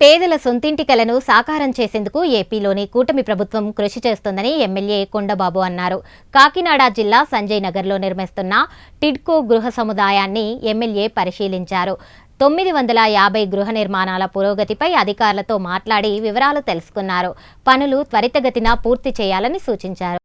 పేదల సొంతింటి కలను సాకారం చేసేందుకు ఏపీలోని కూటమి ప్రభుత్వం కృషి చేస్తోందని ఎమ్మెల్యే కొండబాబు అన్నారు. కాకినాడ జిల్లా సంజయ్ నగర్లో నిర్మిస్తున్న టిడ్కో గృహ సముదాయాన్ని ఎమ్మెల్యే పరిశీలించారు. తొమ్మిది వందల యాభై గృహ నిర్మాణాల పురోగతిపై అధికారులతో మాట్లాడి వివరాలు తెలుసుకున్నారు. పనులు త్వరితగతిన పూర్తి చేయాలని సూచించారు.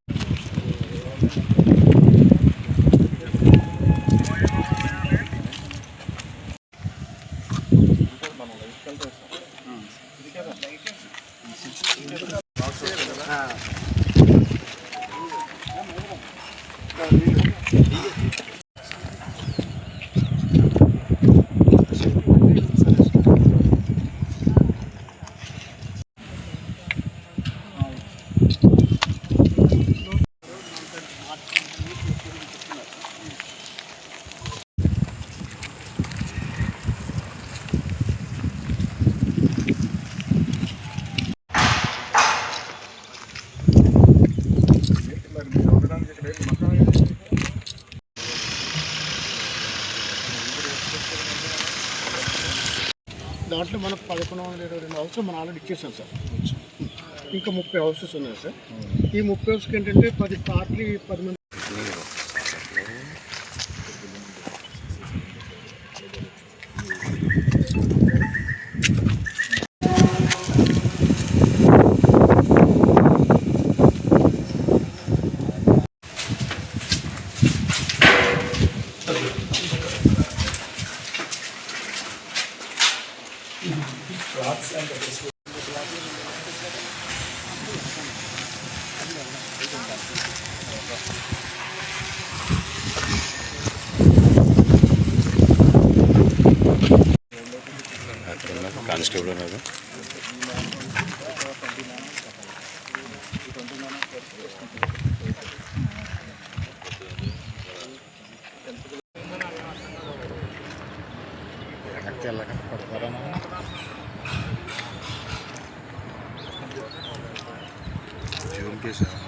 దాంట్లో మనకు పదకొండు వందల ఇరవై రెండు హౌసెస్ మనం ఆల్రెడీ ఇచ్చేసాం సార్. ఇంకా ముప్పై హౌసెస్ ఉన్నాయి సార్. ఈ ముప్పై హౌస్కి ఏంటంటే పది పార్టీ పది మంది Mhm. Du జూమ్ చేసాను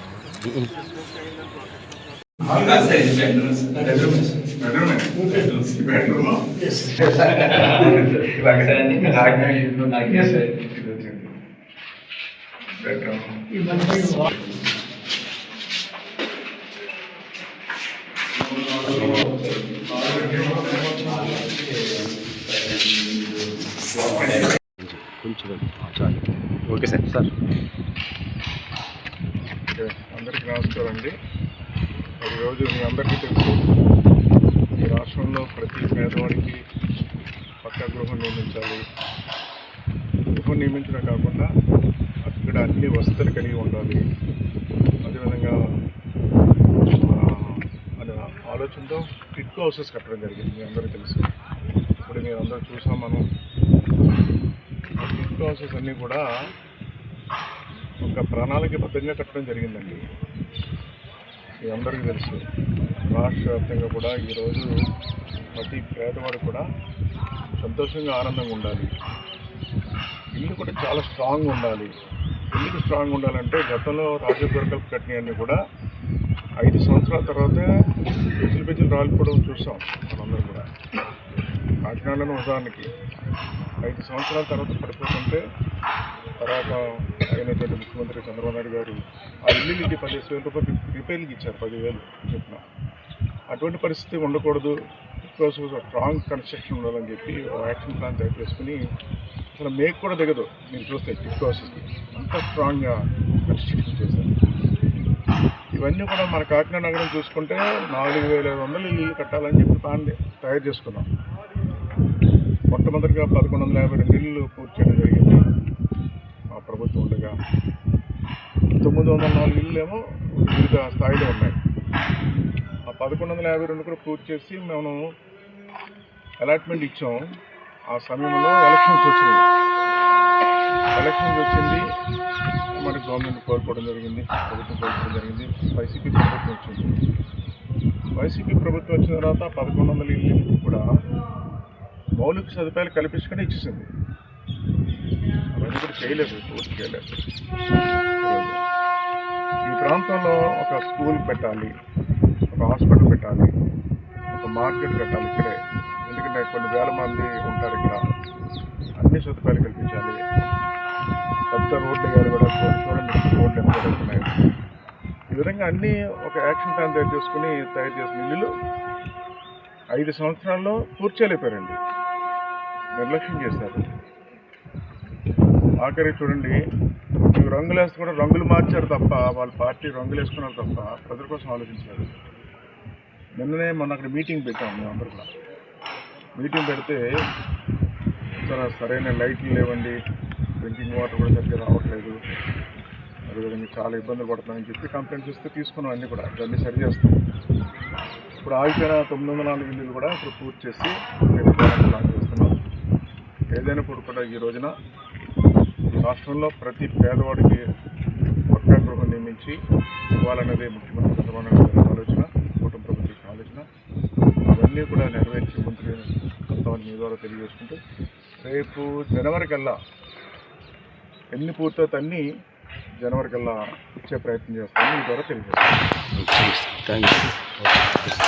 కొంచెం చాలు ఓకే సార్ సార్ ఓకే. అందరికీ నమస్కారం అండి. ఈరోజు మీ అందరికీ తెలుసు ఈ రాష్ట్రంలో ప్రతి పేదవాడికి పక్క గృహం నిర్మించాలి. గృహం నిర్మించడం కాకుండా అక్కడ అన్ని వసతులు కలిగి ఉండాలి. అదేవిధంగా అనే ఆలోచనతో టిట్కో హౌసెస్ కట్టడం జరిగింది మీ అందరికీ తెలుసు. ఇప్పుడు మీరు అందరూ చూసాం మనం. ఆ హౌసెస్ అన్నీ కూడా ఒక ప్రణాళికబద్ధంగా కట్టడం జరిగిందండి. మీ అందరికీ తెలుసు రాష్ట్ర వ్యాప్తంగా కూడా ఈరోజు ప్రతి పేదవాడు కూడా సంతోషంగా ఆనందంగా ఉండాలి. ఇల్లు కూడా చాలా స్ట్రాంగ్ ఉండాలి. ఎందుకు స్ట్రాంగ్ ఉండాలంటే గతంలో రాజగోరకల్ కట్టినవన్నీ కూడా ఐదు సంవత్సరాల తర్వాత పెంచులు పెంచులు రాలిపోవడం చూసాం మనందరం కూడా. కాకినాడలో ఉదాహరణకి ఐదు సంవత్సరాల తర్వాత పడిపోతుంటే తర్వాత ఆయనటువంటి ముఖ్యమంత్రి చంద్రబాబు నాయుడు గారు ఆ ఇల్లుకి పదిహేను వేల రూపాయలు రిపేర్కి ఇచ్చారు పదివేలు చెప్పిన. అటువంటి పరిస్థితి ఉండకూడదు. బికాస్ స్ట్రాంగ్ కన్స్ట్రక్షన్ ఉండాలని చెప్పి ఒక యాక్షన్ ప్లాన్ తయారు చేసుకుని అసలు మేక్ కూడా దిగదు. మీరు చూస్తే బికాస్కి అంత స్ట్రాంగ్గా కన్స్ట్రక్షన్ చేశారు. ఇవన్నీ కూడా మన కాకినాడ నగరం చూసుకుంటే నాలుగు వేల ఐదు వందలు ఇల్లు కట్టాలని చెప్పి ప్లాన్ తయారు చేసుకున్నాం. మొట్టమొదటిగా పదకొండు వందల యాభై రెండు ఇల్లు పూర్తి చేయడం జరిగింది. ఉండగా తొమ్మిది వందల నాలుగు ఇల్లు ఏమో వివిధ స్థాయిలో ఉన్నాయి. ఆ పదకొండు వందల యాభై రెండు కూడా పూర్తి చేసి మేము అలాట్మెంట్ ఇచ్చాం. ఆ సమయంలో ఎలక్షన్స్ వచ్చింది ఎలక్షన్స్ వచ్చింది. మనకి గవర్నమెంట్ కోల్పోవడం జరిగింది. ప్రభుత్వం కోల్పోవడం జరిగింది. వైసీపీ ప్రభుత్వం వచ్చింది. వైసీపీ ప్రభుత్వం వచ్చిన తర్వాత పదకొండు వందల ఇల్లు కూడా మౌలిక సదుపాయాలు కల్పించకుండా ఇచ్చేసింది. అవన్నీ కూడా చేయలేదు పూర్తి చేయలేదు. ఈ ప్రాంతంలో ఒక స్కూల్ పెట్టాలి ఒక హాస్పిటల్ పెట్టాలి ఒక మార్కెట్ పెట్టాలి ఇక్కడే. ఎందుకంటే కొన్ని వేల మంది ఉంటారు ఇక్కడ. అన్ని సదుపాయాలు కల్పించాలి. పెద్ద రోడ్లు వేయాలి కూడా చూడండి రోడ్లు ఎంత ఉన్నాయి ఈ విధంగా అన్నీ ఒక యాక్షన్ ప్లాన్ తయారు చేసుకుని తయారు చేసిన ఇల్లులు ఐదు సంవత్సరాల్లో పూర్తి చేయలేపారండి నిర్లక్ష్యం చేశారు. ఆఖరి చూడండి. ఇవి రంగులు వేస్తే కూడా రంగులు మార్చారు తప్ప వాళ్ళ పార్టీ రంగులు వేసుకున్నారు తప్ప ప్రజల కోసం ఆలోచించారు నిన్ననే మొన్న అక్కడ మీటింగ్ పెట్టాం మేము అందరూ కూడా. మీటింగ్ పెడితే చాలా సరైన లైట్లు లేవండి. డ్రింకింగ్ వాటర్ కూడా సరిగ్గా రావట్లేదు. అదేవిధంగా చాలా ఇబ్బందులు పడుతున్నాయని చెప్పి కంప్లైంట్స్ ఇస్తే తీసుకున్నాం అన్నీ కూడా. ఇవన్నీ సరి చేస్తాం. ఇప్పుడు ఆగిపోయిన తొమ్మిది వందల నాలుగు ఇల్లులు కూడా ఇప్పుడు పూర్తి చేసి ప్లాన్ చేస్తున్నాం. ఏదైనా ఇప్పుడు కూడా ఈ రోజున రాష్ట్రంలో ప్రతి పేదవాడికి పక్కా గృహం నియమించి ఇవ్వాలన్నదే ముఖ్యమంత్రి చంద్రబాబు నాయుడు గారి ఆలోచన కుటుంబ ప్రభుత్వ ఆలోచన. అవన్నీ కూడా నెరవేర్చి మంత్రి కొంతమంది మీ ద్వారా తెలియజేసుకుంటూ రేపు జనవరి కల్లా ఎన్ని పూర్తవుతా అన్నీ జనవరి కల్లా ఇచ్చే ప్రయత్నం చేస్తామని మీ ద్వారా తెలియజేస్తాను థ్యాంక్ యూ